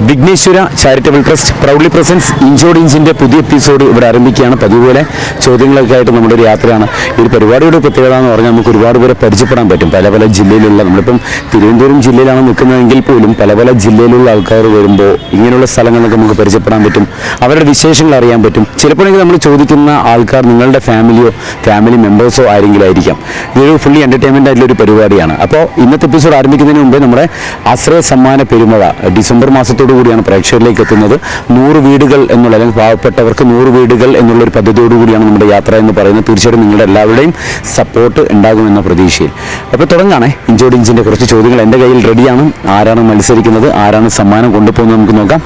Vighneshwara charitable trust proudly presents ഇഞ്ചോഡ് ഇഞ്ചിന്റെ പുതിയ episode ഇവിടെ ആരംഭിക്കുകയാണ്. പതിവ് പോലെ ചോദ്യങ്ങളൊക്കെ ആയിട്ട് നമ്മുടെ ഒരു യാത്രയാണ്. ഈ പരിപാടിയുടെ പ്രത്യേകത എന്ന് പറഞ്ഞാൽ നമുക്ക് ഒരുപാട് പേരെ പരിചയപ്പെടാൻ പറ്റും. പല പല ജില്ലയിലുള്ള നമ്മളിപ്പം തിരുവനന്തപുരം ജില്ലയിലാണ് നിൽക്കുന്നതെങ്കിൽ പോലും പല പല ജില്ലയിലുള്ള ആൾക്കാർ വരുമ്പോൾ ഇങ്ങനെയുള്ള സ്ഥലങ്ങളൊക്കെ നമുക്ക് പരിചയപ്പെടാൻ പറ്റും. അവരുടെ വിശേഷങ്ങൾ അറിയാൻ പറ്റും. ചിലപ്പോഴെങ്കിൽ നമ്മൾ ചോദിക്കുന്ന ആൾക്കാർ നിങ്ങളുടെ ഫാമിലിയോ ഫാമിലി മെമ്പേഴ്സോ ആരെങ്കിലും ആയിരിക്കാം. ഇതൊരു ഫുള്ളി എന്റർടൈൻമെന്റ് ആയിട്ടുള്ള ഒരു പരിപാടിയാണ്. അപ്പോൾ ഇന്നത്തെ എപ്പിസോഡ് ആരംഭിക്കുന്നതിന് മുമ്പേ നമ്മുടെ ആശ്രയ സമ്മാന പെരുമഴ ഡിസംബർ മാസത്തോടു കൂടിയാണ് പ്രേക്ഷകരിലേക്ക് എത്തുന്നത്. നൂറ് വീടുകൾ എന്നുള്ള അല്ലെങ്കിൽ പാവപ്പെട്ടവർക്ക് നൂറ് വീടുകൾ എന്നുള്ള ഒരു പദ്ധതിയോടു കൂടിയാണ് നമ്മുടെ യാത്ര എന്ന് പറയുന്നത്. തീർച്ചയായിട്ടും നിങ്ങളുടെ എല്ലാവരുടെയും സപ്പോർട്ട് ഉണ്ടാകുമെന്ന പ്രതീക്ഷയിൽ. അപ്പോൾ തുടങ്ങാണേ. ഇഞ്ചോട് ഇഞ്ചിന്റെ കുറച്ച് ചോദ്യങ്ങൾ എന്റെ കയ്യിൽ റെഡിയാണ് ആരാണ് മത്സരിക്കുന്നത്? ആരാണ് സമ്മാനം കൊണ്ടുപോകുന്നത് നമുക്ക് നോക്കാം.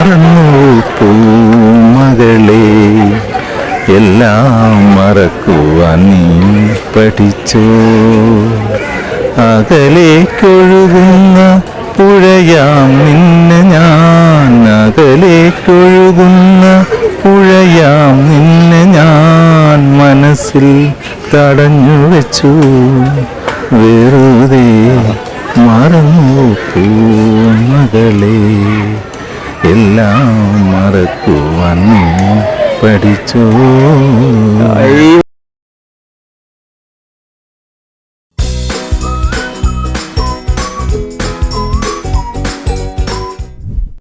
എല്ലാം മറക്കുവാൻ നീ പഠിച്ചു? അകലേക്കൊഴുകുന്ന പുഴയാം നിന്നെ ഞാൻ അകലേക്കൊഴുകുന്ന പുഴയാം നിന്നെ ഞാൻ മനസ്സിൽ തടഞ്ഞു വെച്ചു. വെറുതെ മറന്നു മകളെ. എല്ലാം മറക്കുവാൻ നീ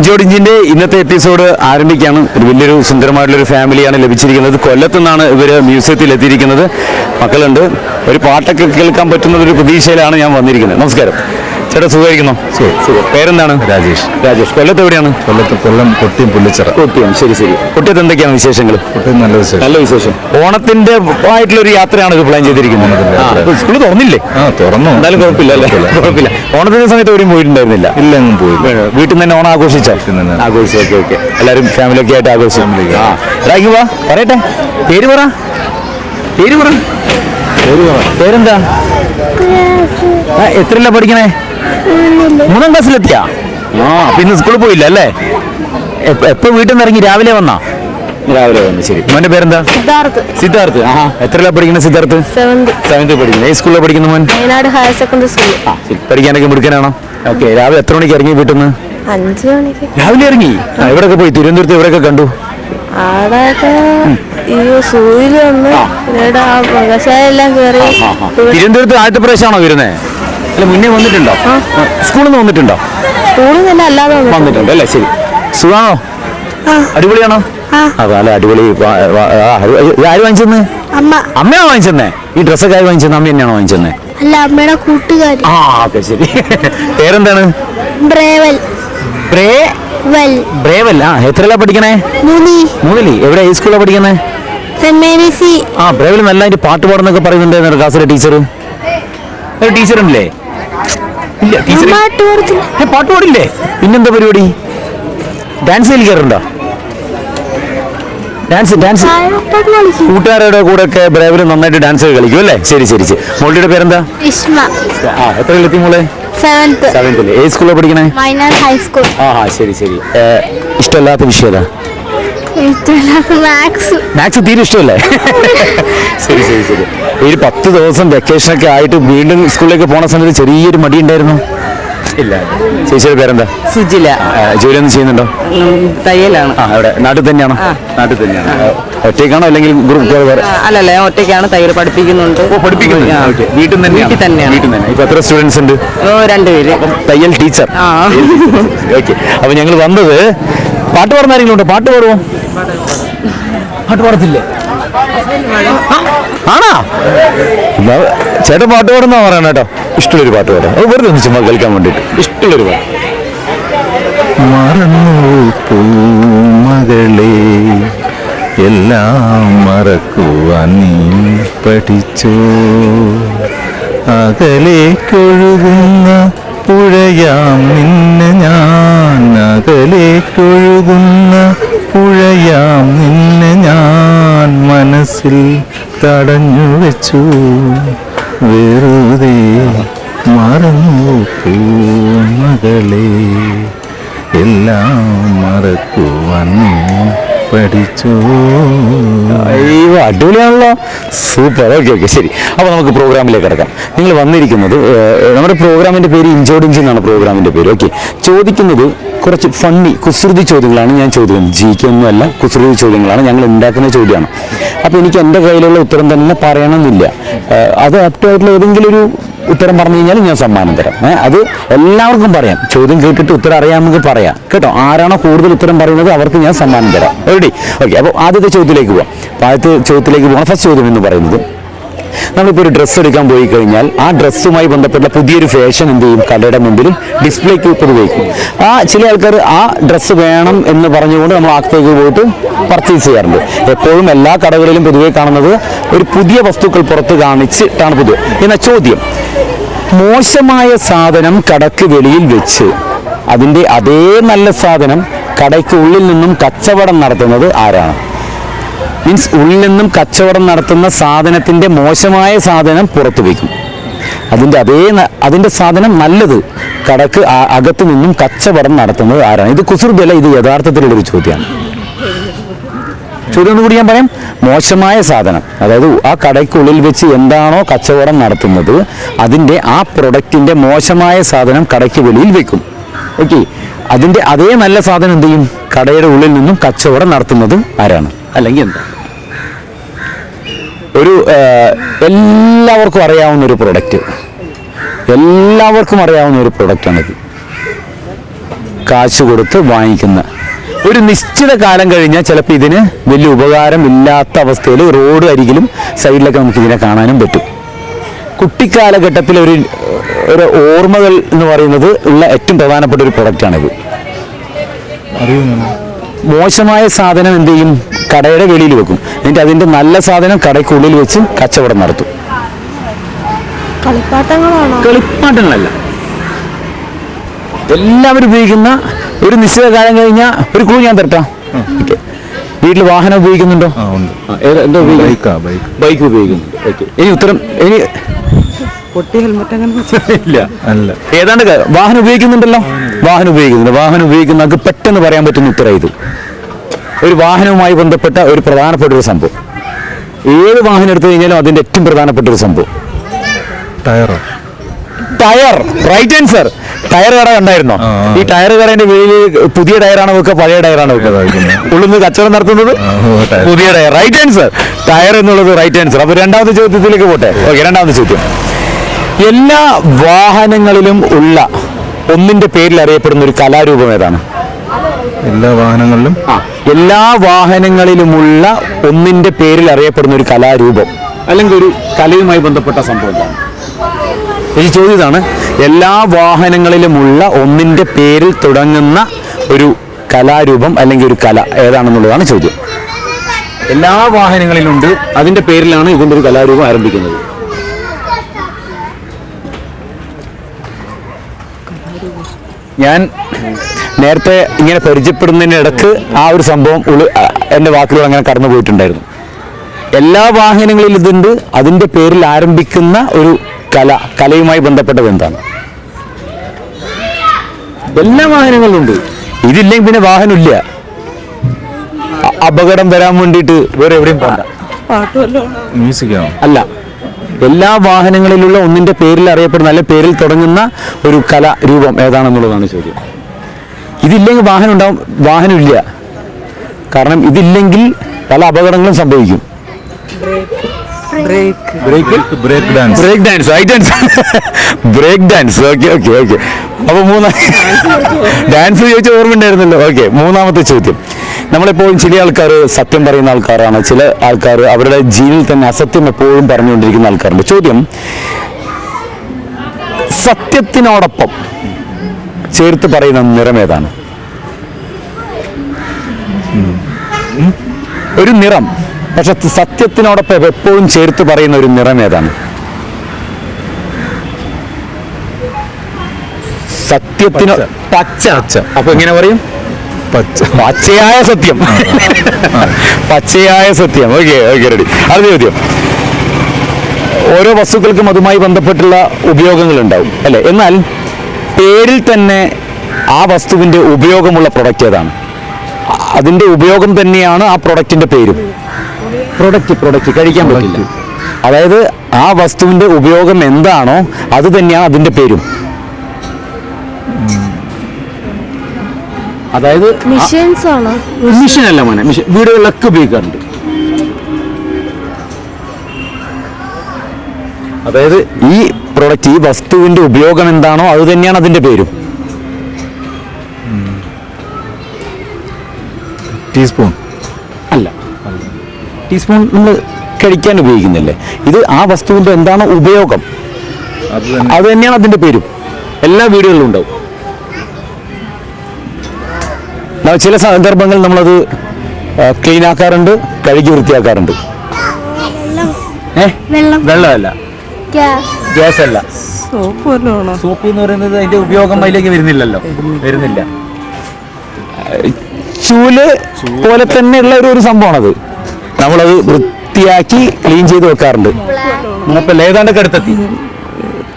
ജോഡിഞ്ചിന്റെ ഇന്നത്തെ എപ്പിസോഡ് ആരംഭിക്കുകയാണ്. ഒരു വലിയൊരു സുന്ദരമായിട്ടുള്ള ഒരു ഫാമിലിയാണ് ലഭിച്ചിരിക്കുന്നത്. കൊല്ലത്തു നിന്നാണ് ഇവർ മ്യൂസിയത്തിൽ എത്തിയിരിക്കുന്നത്. മക്കളുണ്ട്. ഒരു പാട്ടൊക്കെ കേൾക്കാൻ പറ്റുന്ന ഒരു പ്രതീക്ഷയിലാണ് ഞാൻ വന്നിരിക്കുന്നത്. നമസ്കാരം. ചേട്ടാ സുഖമായിരിക്കുന്നു? പേരെന്താണ്? രാജേഷ്. രാജേഷ്. കൊല്ലത്ത് എവിടെയാണ്? കൊല്ലത്ത് കൊല്ലം കൊട്ടിയും പുള്ളിച്ചറ. കൊട്ടിയും. ശരി ശരി. കൊട്ടിയത്ത് എന്തൊക്കെയാണ് വിശേഷങ്ങൾ? കൊട്ടിയും നല്ല വിശേഷം. നല്ല വിശേഷം. ഓണത്തിന്റെ ആയിട്ടുള്ള ഒരു യാത്രയാണ് ഇത് പ്ലാൻ ചെയ്തിരിക്കുന്നത് സ്കൂൾ തുറന്നില്ലേ? തുറന്നു. എന്തായാലും കുഴപ്പമില്ല അല്ലേ? കുഴപ്പമില്ല. ഓണത്തിന്റെ സമയത്ത് എവിടെയും പോയിട്ടുണ്ടായിരുന്നില്ല? ഇല്ല പോയി പോയില്ല വീട്ടിൽ നിന്ന് തന്നെ ഓണം ആഘോഷിച്ചാൽ. ആഘോഷിച്ചു ഓക്കെ ഓക്കെ. എല്ലാവരും ഫാമിലി ഒക്കെ ആയിട്ട് ആഘോഷിച്ചു. വാ. പറയട്ടെ. പേര് പറ. പേര് പറ. പേരെന്താ? എത്രല്ല എത്രയല്ല പഠിക്കണേ? മൂന്നാം ക്ലാസ്സിലെത്തിയാ? ആ പിന്നെ സ്കൂളിൽ പോയില്ല അല്ലേ? എപ്പോ വീട്ടിൽ നിന്ന് ഇറങ്ങി രാവിലെ വന്നാ? രാവിലെ വന്നു ശരി. മോന്റെ പേരെന്താ? സിദ്ധാർത്ഥ്. സിദ്ധാർത്ഥ് ആ എത്ര പഠിക്കുന്നത് സിദ്ധാർത്ഥ്? സെവന്ത് പഠിക്കുന്നത്. ഏത് സ്കൂളിലാണ് പഠിക്കുന്ന മോൻ? Wayanad higher secondary school. പഠിക്കാനൊക്കെ മിടുക്കനാണോ? ഓക്കെ രാവിലെ എത്ര മണിക്ക് ഇറങ്ങി വീട്ടിൽ നിന്ന്? അഞ്ച് മണിക്ക്. രാവിലെ ഇറങ്ങി? എവിടെ എവിടെയൊക്കെ പോയി. തിരുവനന്തപുരത്ത് എവിടെയൊക്കെ കണ്ടു. തിരുവനന്തപുരത്ത് ആദ്യത്തെ പ്രാവശ്യമാണോ വരുന്നത് അല്ല മുന്നേ വന്നിട്ടുണ്ടോ? സ്കൂളിൽ നിന്ന് വന്നിട്ടുണ്ടോ? സ്കൂളിൽ നിന്ന് അല്ലാതെ വന്നിട്ടുണ്ട് അല്ലേ? ശരി. സുഖാണോ? അടിപൊളിയാണോ? അതല്ല അടിപൊളി. ആര് വാങ്ങിച്ചെന്ന്? അമ്മ. അമ്മയാണോ വാങ്ങിച്ചെന്നേ? ഈ ഡ്രസ്സൊക്കെ ആര് വാങ്ങിച്ചെന്ന്? അമ്മ തന്നെയാണോ വാങ്ങിച്ചെന്നേ? അല്ല അമ്മയുടെ കൂട്ടുകാരി. ആ ഓക്കെ ശരി. പേരെന്താണ്? ബ്രേവൽ. ബ്രേവൽ ബ്രേവൽ. ആ എത്രയല്ല പഠിക്കണേ? മുനി മൂന്നിലി. എവിടെ ഈ സ്കൂളിലാ പഠിക്കണേ? സെന്റ് മേരീസി. ആ ബ്രേവൽ നല്ലതായിട്ട് പാട്ട് പാടുന്നൊക്കെ പറയുന്നുണ്ടായിരുന്നു ക്ലാസ്സിലെ ടീച്ചർ ടീച്ചർ ഉണ്ടല്ലേ ഇല്ല ടീച്ചർ അമ്മ പാട്ട് പാടില്ലേ? പിന്നെന്താ പരിപാടി? ഡാൻസ് കളിക്കാറുണ്ടോ? ഡാൻസ് ഡാൻസ് കൂട്ടുകാരുടെ കൂടെ ഒക്കെ ബ്രേവൽ നന്നായിട്ട് ഡാൻസ് കളിക്കും അല്ലേ? ശരി ശരി ശരി. മോളുടെ പേരെന്താ? ആ എത്ര എത്തി മോളെ? സെവൻത്ത് സെവൻത്തിൽ ഏത് സ്കൂളിലാണ് പഠിക്കണേ? ഹൈസ്കൂൾ ആ ശരി ശരി. ഇഷ്ടമല്ലാത്ത വിഷയം ഏതാ? മാത്സ് തീരെ ഇഷ്ടമല്ലേ? ശരി ശരി ശരി. ഒരു പത്ത് ദിവസം വെക്കേഷൻ ഒക്കെ ആയിട്ട് വീണ്ടും സ്കൂളിലേക്ക് പോണ സമയത്ത് ചെറിയൊരു മടി ഉണ്ടായിരുന്നു? ഇല്ല. ചേച്ചിയുടെ പേരെന്താ? സുജില. ജോലി ഒന്നും ചെയ്യുന്നുണ്ടോ? തയ്യലാണ്. ആ എവിടെ നാട്ടിൽ തന്നെയാണോ? നാട്ടിൽ തന്നെയാണ്? ഒറ്റയ്ക്കാണോ അല്ലെങ്കിൽ ഗ്രൂപ്പ് അല്ലല്ല ഒറ്റയ്ക്കാണ് തയ്യൽ പഠിപ്പിക്കുന്നുണ്ട്. പഠിപ്പിക്കുന്നത് വീട്ടിൽ നിന്ന് വീട്ടിൽ തന്നെയാണ്. വീട്ടിൽ തന്നെ. ഇപ്പൊ എത്ര സ്റ്റുഡൻസ് ഉണ്ട്? ഓ രണ്ടുപേര്. തയ്യൽ ടീച്ചർ. ഓക്കെ അപ്പൊ ഞങ്ങൾ വന്നത് പാട്ട് പാടുന്ന ആരെങ്കിലും ഉണ്ടോ പാട്ട് പാടുവോ? പാട്ട് പാടത്തില്ലേ? ആണാ? എന്നാ ചേട്ടൻ പാട്ട് പാടുന്ന പറയണ കേട്ടോ. ഇഷ്ടമുള്ളൊരു പാട്ട് പാടാം അത് വെറുതെ ഒന്ന് ചുമ്മാ കളിക്കാൻ വേണ്ടിട്ട് ഇഷ്ടമുള്ളൊരു പാട്ട്. മറന്നു പൂമകളെ എല്ലാം മറക്കുവാൻ നീ പഠിച്ചോ. അകലേക്കൊഴുകുന്ന പുഴയാം നിന്നെ ഞാൻ അകലേക്കൊഴുകുന്ന പുഴയാം നിന്നെ ഞാൻ മനസ്സിൽ തടഞ്ഞു വെച്ചു. വെറുതെ മറന്നു മകളെ എല്ലാം മറക്കുവാൻ പഠിച്ചോ. അയ്യോ അടിപൊളിയാണല്ലോ. സൂപ്പർ ഓക്കെ ഓക്കെ ശരി. അപ്പോൾ നമുക്ക് പ്രോഗ്രാമിലേക്ക് കിടക്കാം. നിങ്ങൾ വന്നിരിക്കുന്നത് നമ്മുടെ പ്രോഗ്രാമിന്റെ പേര് ഇഞ്ചോടിഞ്ച് എന്നാണ് പ്രോഗ്രാമിന്റെ പേര്. ഓക്കെ ചോദിക്കുന്നത് കുറച്ച് ഫണ്ണി കുസൃതി ചോദ്യങ്ങളാണ് ഞാൻ ചോദിക്കുന്നത്. ജിക്കൊന്നുമല്ല കുസൃതി ചോദ്യങ്ങളാണ് ഞങ്ങൾ ഉണ്ടാക്കുന്ന ചോദ്യമാണ്. അപ്പോൾ എനിക്ക് എന്റെ കയ്യിലുള്ള ഉത്തരം തന്നെ പറയണമെന്നില്ല. അത് അപ്റ്റായിട്ടുള്ള ഏതെങ്കിലും ഒരു ഉത്തരം പറഞ്ഞു കഴിഞ്ഞാൽ ഞാൻ സമ്മാനം തരാം. അത് എല്ലാവർക്കും പറയാം. ചോദ്യം കേട്ടിട്ട് ഉത്തരം അറിയാമെങ്കിൽ പറയാം. കേട്ടോ? ആരാണോ കൂടുതൽ ഉത്തരം പറയുന്നത് അവർക്ക് ഞാൻ സമ്മാനം തരാം. റെഡി ഓക്കെ അപ്പോൾ ആദ്യത്തെ ചോദ്യത്തിലേക്ക് പോവാം. ആദ്യത്തെ ചോദ്യത്തിലേക്ക് പോകണം. ഫസ്റ്റ് ചോദ്യം എന്ന് പറയുന്നത് നമ്മളിപ്പോൾ ഒരു ഡ്രസ്സ് എടുക്കാൻ പോയി കഴിഞ്ഞാൽ ആ ഡ്രസ്സുമായി ബന്ധപ്പെട്ട പുതിയൊരു ഫാഷൻ എന്ത് ചെയ്യും? കടയുടെ മുമ്പിലും ഡിസ്പ്ലേക്ക് പൊതുവയ്ക്കും ആ ചില ആൾക്കാർ ആ ഡ്രസ്സ് വേണം എന്ന് പറഞ്ഞുകൊണ്ട് നമ്മൾ അകത്തേക്ക് പോയിട്ട് പർച്ചേസ് ചെയ്യാറുണ്ട്. എപ്പോഴും എല്ലാ കടകളിലും പൊതുവെ കാണുന്നത് ഒരു പുതിയ വസ്തുക്കൾ പുറത്ത് കാണിച്ചിട്ടാണ് പൊതുവെ. എന്ന ചോദ്യം മോശമായ സാധനം കടക്ക് വെളിയിൽ വെച്ച്. അതിന്റെ അതേ നല്ല സാധനം കടയ്ക്ക് ഉള്ളിൽ നിന്നും കച്ചവടം നടത്തുന്നത് ആരാണ്? മീൻസ് ഉള്ളിൽ നിന്നും കച്ചവടം നടത്തുന്ന സാധനത്തിന്റെ മോശമായ സാധനം പുറത്തു വയ്ക്കും. അതിന്റെ അതേ അതിന്റെ സാധനം നല്ലത് കടക്ക് അകത്തു നിന്നും കച്ചവടം നടത്തുന്നത് ആരാണ്? ഇത് കുസുർബല ഇത് യഥാർത്ഥത്തിലുള്ളൊരു ചോദ്യമാണ്. ചോദ്യം കൂടി ഞാൻ പറയാം മോശമായ സാധനം. അതായത് ആ കടയ്ക്കുള്ളിൽ വെച്ച് എന്താണോ കച്ചവടം നടത്തുന്നത് അതിന്റെ ആ പ്രൊഡക്റ്റിന്റെ മോശമായ സാധനം കടയ്ക്ക് വെളിയിൽ വെക്കും. ഓക്കെ അതിന്റെ അതേ നല്ല സാധനം എന്ത് ചെയ്യും? കടയുടെ ഉള്ളിൽ നിന്നും കച്ചവടം നടത്തുന്നത് ആരാണ്? അല്ലെങ്കിൽ എന്താ? ഒരു എല്ലാവർക്കും അറിയാവുന്ന ഒരു പ്രൊഡക്റ്റ് എല്ലാവർക്കും അറിയാവുന്ന ഒരു പ്രൊഡക്റ്റാണിത് കാശ് കൊടുത്ത് വാങ്ങിക്കുന്ന ഒരു നിശ്ചിത കാലം കഴിഞ്ഞാൽ ചിലപ്പോൾ ഇതിന് വലിയ ഉപകാരം ഇല്ലാത്ത അവസ്ഥയിൽ റോഡ് അരികിലും സൈഡിലൊക്കെ നമുക്ക് ഇതിനെ കാണാനും പറ്റും. കുട്ടിക്കാലഘട്ടത്തിൽ ഒരു ഒരു ഓർമ്മകൾ എന്ന് പറയുന്നത് ഉള്ള ഏറ്റവും പ്രധാനപ്പെട്ട ഒരു പ്രൊഡക്റ്റാണിത് മോശമായ സാധനം എന്ത് ചെയ്യും? കടയുടെ വെളിയിൽ വെക്കും. എന്നിട്ട് അതിന്റെ നല്ല സാധനം കടയ്ക്കുള്ളിൽ വെച്ച് കച്ചവടം നടത്തും. കളിപ്പാട്ടങ്ങളാണോ? കളിപ്പാട്ടങ്ങളല്ല. എല്ലാവരും ഉപയോഗിക്കുന്ന ഒരു നിശ്ചിത കാലം കഴിഞ്ഞാൽ ഒരു ക്ലൂ ഞാൻ തരട്ടാ. വീട്ടിൽ വാഹനം ഉപയോഗിക്കുന്നുണ്ടോ? എന്താ ബൈക്ക് ബൈക്ക് ഉപയോഗിക്കുന്നുണ്ട് ഓക്കെ ഇനി ഉത്തരം ഇനി ഇല്ല. അല്ല. ഏതാണ്ട് വാഹനം ഉപയോഗിക്കുന്നുണ്ടല്ലോ? വാഹനം ഉപയോഗിക്കുന്നുണ്ട്. വാഹനം ഉപയോഗിക്കുന്നവർക്ക് പെട്ടെന്ന് പറയാൻ പറ്റുന്ന ഉത്തരം ഇത്. ഒരു വാഹനവുമായി ബന്ധപ്പെട്ട ഒരു പ്രധാനപ്പെട്ട ഒരു സംഭവം. ഏത് വാഹനം എടുത്തു കഴിഞ്ഞാലും അതിന്റെ ഏറ്റവും പ്രധാനപ്പെട്ട ഒരു സംഭവം. ടയറോ ടയർ റൈറ്റ് ആൻസർ ടയർ കട കണ്ടായിരുന്നോ. ഈ ടയർ കടയുടെ വെളിയിൽ പുതിയ ടയറാണ് വെക്കുക പഴയ ടയറാണ് വെക്കുക? നിന്ന് കച്ചവടം നടത്തുന്നത്. പുതിയ ടയർ. റൈറ്റ് ആൻസർ ടയർ എന്നുള്ളത് റൈറ്റ് ആൻസർ അപ്പൊ രണ്ടാമത്തെ ചോദ്യത്തിലേക്ക് പോട്ടെ. ഓക്കെ രണ്ടാമത്തെ ചോദ്യം. എല്ലാ വാഹനങ്ങളിലും ഉള്ള ഒന്നിന്റെ പേരിൽ അറിയപ്പെടുന്ന ഒരു കലാരൂപം ഏതാണ്? എല്ലാ വാഹനങ്ങളിലും? എല്ലാ വാഹനങ്ങളിലുമുള്ള ഒന്നിന്റെ പേരിൽ അറിയപ്പെടുന്ന ഒരു കലാരൂപം. അല്ലെങ്കിൽ ഒരു കലയുമായി ബന്ധപ്പെട്ട സംഭവം ഈ ചോദ്യം ഇതാണ്. എല്ലാ വാഹനങ്ങളിലുമുള്ള ഒന്നിന്റെ പേരിൽ തുടങ്ങുന്ന ഒരു കലാരൂപം അല്ലെങ്കിൽ ഒരു കല ഏതാണെന്നുള്ളതാണ് ചോദ്യം. എല്ലാ വാഹനങ്ങളിലുണ്ട് അതിന്റെ പേരിലാണ് ഇതിന്റെ ഒരു കലാരൂപം ആരംഭിക്കുന്നത്. ഞാൻ നേരത്തെ ഇങ്ങനെ പരിചയപ്പെടുന്നതിനിടക്ക് ആ ഒരു സംഭവം എന്റെ വാക്കുകൾ അങ്ങനെ കടന്നു പോയിട്ടുണ്ടായിരുന്നു എല്ലാ വാഹനങ്ങളിലും ഇതുണ്ട് അതിന്റെ പേരിൽ ആരംഭിക്കുന്ന ഒരു കല കലയുമായി ബന്ധപ്പെട്ടത് എന്താണ്? എല്ലാ വാഹനങ്ങളുണ്ട്. ഉണ്ട് ഇതില്ലെങ്കിൽ പിന്നെ വാഹനമില്ല. അപകടം വരാൻ വേണ്ടിയിട്ട് വേറെ എവിടെയും പോകണ്ട മ്യൂസിക്കാണോ? അല്ല. എല്ലാ വാഹനങ്ങളിലുള്ള ഒന്നിന്റെ പേരിൽ അറിയപ്പെടുന്ന അല്ലെ പേരിൽ തുടങ്ങുന്ന ഒരു കലാരൂപം ഏതാണെന്നുള്ളതാണ് ചോദ്യം. ഇതില്ലെങ്കിൽ വാഹനം ഉണ്ടാവും വാഹനമില്ല. കാരണം ഇതില്ലെങ്കിൽ പല അപകടങ്ങളും സംഭവിക്കും. Break break break dance break dance right dance break dance okay okay okay അപ്പൊ മൂന്നാം ഡാൻസ് ചോദിച്ച ഓർമ്മ ഉണ്ടായിരുന്നല്ലോ. ഓക്കെ മൂന്നാമത്തെ ചോദ്യം. നമ്മളെപ്പോഴും ചില ആൾക്കാർ സത്യം പറയുന്ന ആൾക്കാരാണ്. ചില ആൾക്കാർ അവരുടെ ജീവിതത്തിൽ തന്നെ അസത്യം എപ്പോഴും പറഞ്ഞുകൊണ്ടിരിക്കുന്ന ആൾക്കാരുണ്ട്. ചോദ്യം സത്യത്തിനോടൊപ്പം ചേർത്ത് പറയുന്ന നിറം ഏതാണ്? ഒരു നിറം. പക്ഷെ സത്യത്തിനോടൊപ്പം എപ്പോഴും ചേർത്ത് പറയുന്ന ഒരു നിറം ഏതാണ്? സത്യത്തിനോ പച്ച. പച്ച. അപ്പൊ എങ്ങനെ പറയും? പച്ച. പച്ചയായ സത്യം. പച്ചയായ സത്യം. Okay okay ready. അടുത്ത ചോദ്യം. ഓരോ വസ്തുക്കൾക്കും അതുമായി ബന്ധപ്പെട്ടുള്ള ഉപയോഗങ്ങൾ ഉണ്ടാവും അല്ലെ? എന്നാൽ പേരിൽ തന്നെ ആ വസ്തുവിന്റെ ഉപയോഗമുള്ള പ്രൊഡക്റ്റ് ഏതാണ്? അതിന്റെ ഉപയോഗം തന്നെയാണ് ആ പ്രൊഡക്റ്റിന്റെ പേരും. പ്രൊഡക്റ്റ് പ്രൊഡക്റ്റ് കഴിക്കാൻ പറ്റില്ല. അതായത് ആ വസ്തുവിന്റെ ഉപയോഗം എന്താണോ അത് തന്നെയാണ് അതിന്റെ പേരും. അതായത് മിഷൻസ് ആണോ? മിഷൻ അല്ല മോനെ മിഷൻ വീടുകളിലൊക്കെ ഉപയോഗിക്കാറുണ്ട്. അതായത് ഈ പ്രൊഡക്റ്റ് ഈ വസ്തുവിന്റെ ഉപയോഗം എന്താണോ അത് തന്നെയാണ് അതിന്റെ പേരും. ടീസ്പൂൺ ടീസ്പൂൺ നമ്മൾ കഴിക്കാൻ ഉപയോഗിക്കുന്നില്ലേ? ഇത് ആ വസ്തുവിന്റെ എന്താണ് ഉപയോഗം? അത് തന്നെ. തന്നെയാണ് അതിന്റെ പേരും. എല്ലാ വീടുകളിലും ഉണ്ടാവും. ചില സന്ദർഭങ്ങളിൽ നമ്മളത് ക്ലീൻ ആക്കാറുണ്ട് കഴുകി വൃത്തിയാക്കാറുണ്ട്. വെള്ളമല്ല. ഗ്യാസ്. അല്ല സോപ്പ് എന്ന് പറയുന്നത് അതിന്റെ ഉപയോഗം അതിലേക്ക് വരുന്നില്ലല്ലോ. വരുന്നില്ല. ചൂൽ പോലെ തന്നെയുള്ള ഒരു സംഭവമാണത്. നമ്മളത് വൃത്തിയാക്കി ക്ലീൻ ചെയ്ത് വെക്കാറുണ്ട്. ഏതാണ്ടൊക്കെ അടുത്തെത്തി?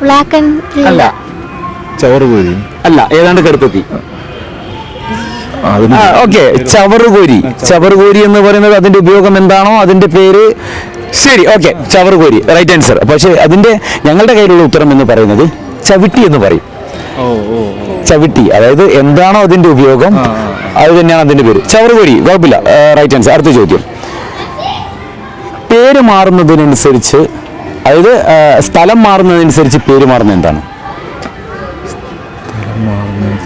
ബ്ലാക്ക് ആൻഡ് അല്ല. ചവറ് കോരി. അല്ല ഏതാണ്ടൊക്കെ അടുത്തെത്തി? ഓക്കെ. ചവറുകോരി ചവറുകോരി എന്ന് പറയുന്നത് അതിന്റെ ഉപയോഗം എന്താണോ അതിന്റെ പേര് ശരി ഓക്കെ. ചവറുകോരി റൈറ്റ് ആൻസർ പക്ഷേ അതിന്റെ ഞങ്ങളുടെ കയ്യിലുള്ള ഉത്തരം എന്ന് പറയുന്നത് ചവിട്ടി എന്ന് പറയും. ഓ ഓ ചവിട്ടി. അതായത് എന്താണോ അതിന്റെ ഉപയോഗം അത് തന്നെയാണ് അതിന്റെ പേര്. ചവറുകോരി കുഴപ്പമില്ല. റൈറ്റ് ആൻസർ അടുത്ത ചോദ്യം. പേര് മാറുന്നതിനനുസരിച്ച് അതായത് സ്ഥലം മാറുന്നതിനനുസരിച്ച് പേര് മാറുന്നത് എന്താണ്?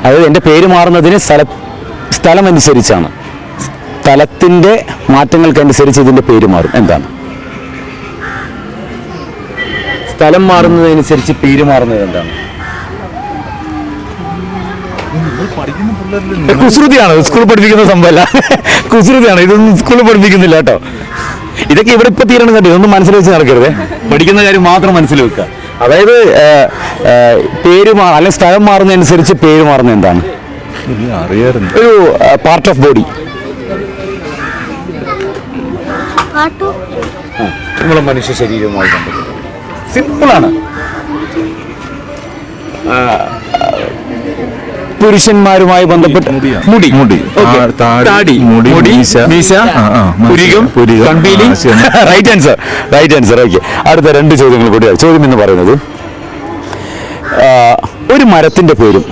അതായത് എന്റെ പേര് മാറുന്നതിന് സ്ഥല സ്ഥലം അനുസരിച്ചാണ് സ്ഥലത്തിന്റെ മാറ്റങ്ങൾക്കനുസരിച്ച് ഇതിന്റെ പേര് മാറും. എന്താണ്? സ്ഥലം മാറുന്നതനുസരിച്ച് പേര് മാറുന്നത് എന്താണ്? കുസൃതിയാണ്. സ്കൂളിൽ പഠിപ്പിക്കുന്ന സംഭവമല്ല. കുസൃതിയാണ്. ഇതൊന്നും സ്കൂളിൽ പഠിപ്പിക്കുന്നില്ല കേട്ടോ. ഇതൊക്കെ ഇവിടെ ഇപ്പൊ തീരണം കേട്ടോ ഇതൊന്നും മനസ്സിൽ വെച്ച് നടക്കരുത്. പഠിക്കുന്ന കാര്യം മാത്രം മനസ്സിൽ വെക്കുക. അതായത് പേര് മാറ അല്ലെങ്കിൽ സ്ഥലം മാറുന്നതനുസരിച്ച് പേര് മാറുന്ന എന്താണ്? ഒരു പാർട്ട് ഓഫ് ബോഡി നമ്മളെ മനുഷ്യ ശരീരവുമായി സിമ്പിളാണ് പുരുഷന്മാരുമായി ബന്ധപ്പെട്ട് മുടി മുടി. താടി, മുടി, മുടി. മീശ. പുരികം. കൺപീലി right answer right answer okay അടുത്ത രണ്ട് ചോദ്യങ്ങൾ കൂടി ചോദ്യം എന്ന് പറയുന്നത് ഒരു മരത്തിന്റെ പേരും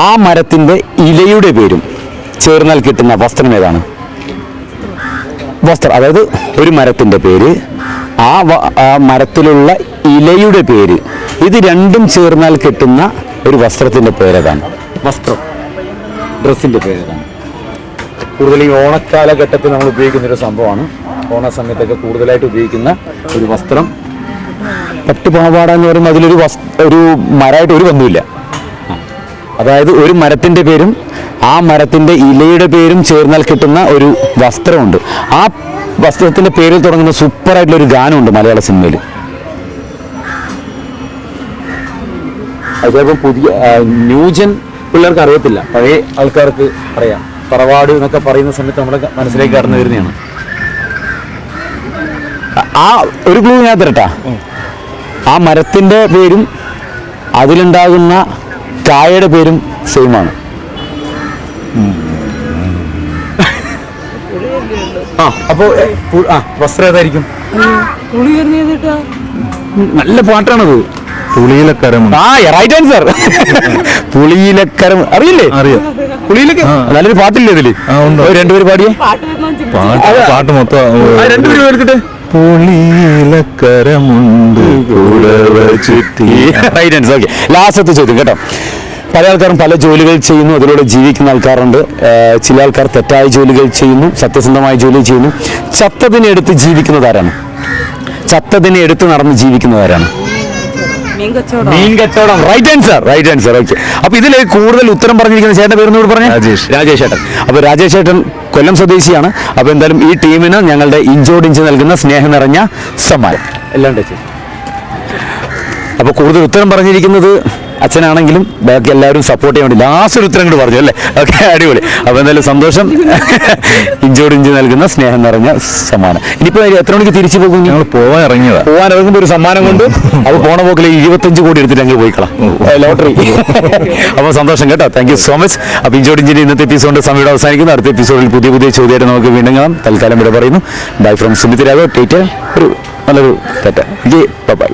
ആ മരത്തിന്റെ ഇലയുടെ പേരും ചേർന്നാൽ കിട്ടുന്ന വസ്ത്രം ഏതാണ്? വസ്ത്രം. അതായത് ഒരു മരത്തിന്റെ പേര് ആ മരത്തിലുള്ള ഇലയുടെ പേര്. ഇത് രണ്ടും ചേർന്നാൽ കിട്ടുന്ന ഒരു വസ്ത്രത്തിന്റെ പേരതാണ്. വസ്ത്രം. ഡ്രസ്സിന്റെ പേരതാണ്. കൂടുതൽ ഈ ഓണക്കാലഘട്ടത്തിൽ നമ്മൾ ഉപയോഗിക്കുന്ന ഒരു സംഭവമാണ്. ഓണ സമയത്തൊക്കെ കൂടുതലായിട്ട് ഉപയോഗിക്കുന്ന ഒരു വസ്ത്രം. പട്ടുപാവാട എന്ന് പറയുമ്പോൾ അതിലൊരു വസ് ഒരു മരമായിട്ട് ഒരു ബന്ധമില്ല അതായത് ഒരു മരത്തിന്റെ പേരും ആ മരത്തിന്റെ ഇലയുടെ പേരും ചേർന്നാൽ കിട്ടുന്ന ഒരു വസ്ത്രമുണ്ട്. ആ വസ്ത്രത്തിന്റെ പേരിൽ തുടങ്ങുന്ന സൂപ്പർ ആയിട്ടുള്ള ഒരു ഗാനമുണ്ട് മലയാള സിനിമയിൽ ചിലപ്പോൾ പുതിയ ന്യൂജൻ പിള്ളേർക്ക് അറിയത്തില്ല. പഴയ ആൾക്കാർക്ക് അറിയാം. തറവാട് എന്നൊക്കെ പറയുന്ന സമയത്ത് നമ്മുടെ മനസ്സിലേക്ക് കടന്നു വരുന്നതാണ്. ആ- ഒരു ക്ലൂ ഞാൻ തരട്ടാ. ആ മരത്തിന്റെ പേരും അതിലുണ്ടാകുന്ന ചായയുടെ പേരും സെയിമാണ് ആ അപ്പോ ആ വസ്ത്രം ഏതായിരിക്കും? നല്ല പാട്ടാണത്. പുളിയിലക്കരമുണ്ട് ആ റൈറ്റ് ആൻസർ പുളിയിലക്കരം. അറിയില്ലേ? അറിയാം. പുളിയിലക്ക നല്ലൊരു പാട്ടില്ലേ ഇതിൽ? രണ്ടുപേര് പാടിയേ. പാട്ട് പാട്ട് മൊത്തം രണ്ടുപേരും എടുക്കട്ടെ പുളിയിലക്കരമുണ്ട് റൈറ്റ് ആൻസർ ഓക്കെ ലാസ്റ്റത്തെ ചോദ്യം കേട്ടോ. പല ആൾക്കാരും പല ജോലികൾ ചെയ്യുന്നു. അതിലൂടെ ജീവിക്കുന്ന ആൾക്കാരുണ്ട്. ചില ആൾക്കാർ തെറ്റായ ജോലികൾ ചെയ്യുന്നു. സത്യസന്ധമായ ജോലി ചെയ്യുന്നു. ചത്തതിനെ എടുത്ത് ജീവിക്കുന്നതാരാണ്? ചത്തതിനെ എടുത്ത് നടന്ന് ജീവിക്കുന്നത് ആരാണ് മീൻ കച്ചവടം. Right answer right answer okay അപ്പൊ ഇതിൽ കൂടുതൽ ഉത്തരം പറഞ്ഞിരിക്കുന്ന ചേട്ടൻ പേരുന്നോട് പറഞ്ഞു? രാജേഷ്. രാജേഷ് ചേട്ടൻ അപ്പൊ രാജേഷ് ചേട്ടൻ കൊല്ലം സ്വദേശിയാണ്. അപ്പൊ എന്തായാലും ഈ ടീമിന് ഞങ്ങളുടെ ഇഞ്ചോടിഞ്ച് നൽകുന്ന സ്നേഹം നിറഞ്ഞ സമ്മാനം. എല്ലാം ടച്ച് അപ്പൊ കൂടുതൽ ഉത്തരം പറഞ്ഞിരിക്കുന്നത് അച്ഛനാണെങ്കിലും ബാക്കി എല്ലാവരും സപ്പോർട്ട് ചെയ്യാൻ വേണ്ടി ലാസ്റ്റ് ഒരു ഉത്തരം കൂടി പറഞ്ഞു അല്ലേ? ഓക്കെ അടിപൊളി. അപ്പോൾ എന്തായാലും സന്തോഷം. ഇഞ്ചോടിഞ്ച് നൽകുന്ന സ്നേഹം നിറഞ്ഞ സമ്മാനം. ഇനിയിപ്പോ എത്ര മണിക്ക് തിരിച്ചു പോകും ഞങ്ങൾ പോവാൻ ഇറങ്ങിയത്. പോകാൻ ഇറങ്ങുമ്പോൾ ഒരു സമ്മാനം കൊണ്ട് അത് പോണ പോക്കിൽ ഇരുപത്തഞ്ച് കോടി എടുത്തിട്ട് അങ്ങ് പോയിക്കളാം ലോട്ടറി. അപ്പോൾ സന്തോഷം കേട്ടോ. താങ്ക് യു സോ മച്ച് അപ്പോൾ ഇഞ്ചോടിഞ്ചിന്റെ ഇന്നത്തെ എപ്പിസോഡ് സമയം അവസാനിക്കുന്നു. അടുത്ത എപ്പിസോഡിൽ പുതിയ പുതിയ ചോദ്യമായിട്ട് നമുക്ക് വീണ്ടും കാണാം. തൽക്കാലം ഇവിടെ പറയുന്നു. ബൈ ഫ്രം സുമിത് രാഘവ് ടേറ്റ് ഒരു നല്ലൊരു തെറ്റ. ബൈ